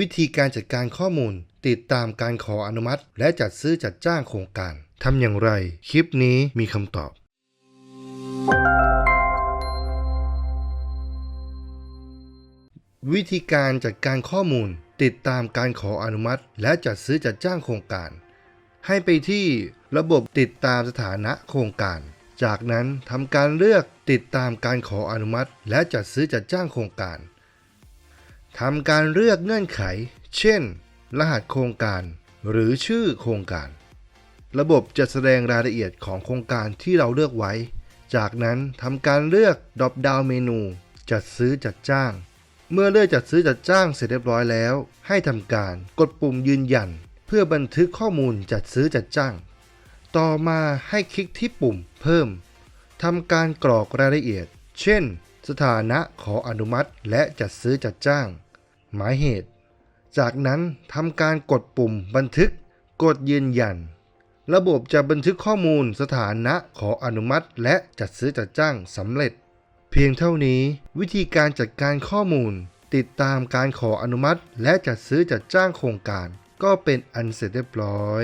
วิธีการจัดการข้อมูล ติดตามการขออนุมัติ และจัดซื้อจัดจ้างโครงการทำอย่างไร คลิปนี้มีคำตอบ วิธีการจัดการข้อมูล ติดตามการขออนุมัติ และจัดซื้อจัดจ้างโครงการ ให้ไปที่ระบบติดตามสถานะโครงการ จากนั้นทำการเลือกติดตามการขออนุมัติ และจัดซื้อจัดจ้างโครงการ ทำการเลือกเงื่อนไข เช่น รหัสโครงการ หรือชื่อโครงการ ระบบจะแสดงรายละเอียดของโครงการที่เราเลือกไว้ จากนั้นทำการเลือก Drop Down เมนู จัดซื้อจัดจ้าง เมื่อเลือกจัดซื้อจัดจ้างเสร็จเรียบร้อยแล้ว ให้ทำการกดปุ่มยืนยัน เพื่อบันทึกข้อมูลจัดซื้อจัดจ้าง ต่อมาให้คลิกที่ปุ่มเพิ่มทำการกรอกรายละเอียด เช่น สถานะขออนุมัติและจัดซื้อจัดจ้าง หมายเหตุ จากนั้นทำการกดปุ่มบันทึก กดยืนยัน ระบบจะบันทึกข้อมูลสถานะขออนุมัติและจัดซื้อจัดจ้างสำเร็จ เพียงเท่านี้ วิธีการจัดการข้อมูล ติดตามการขออนุมัติ และจัดซื้อจัดจ้างโครงการ ก็เป็นอันเสร็จเรียบร้อย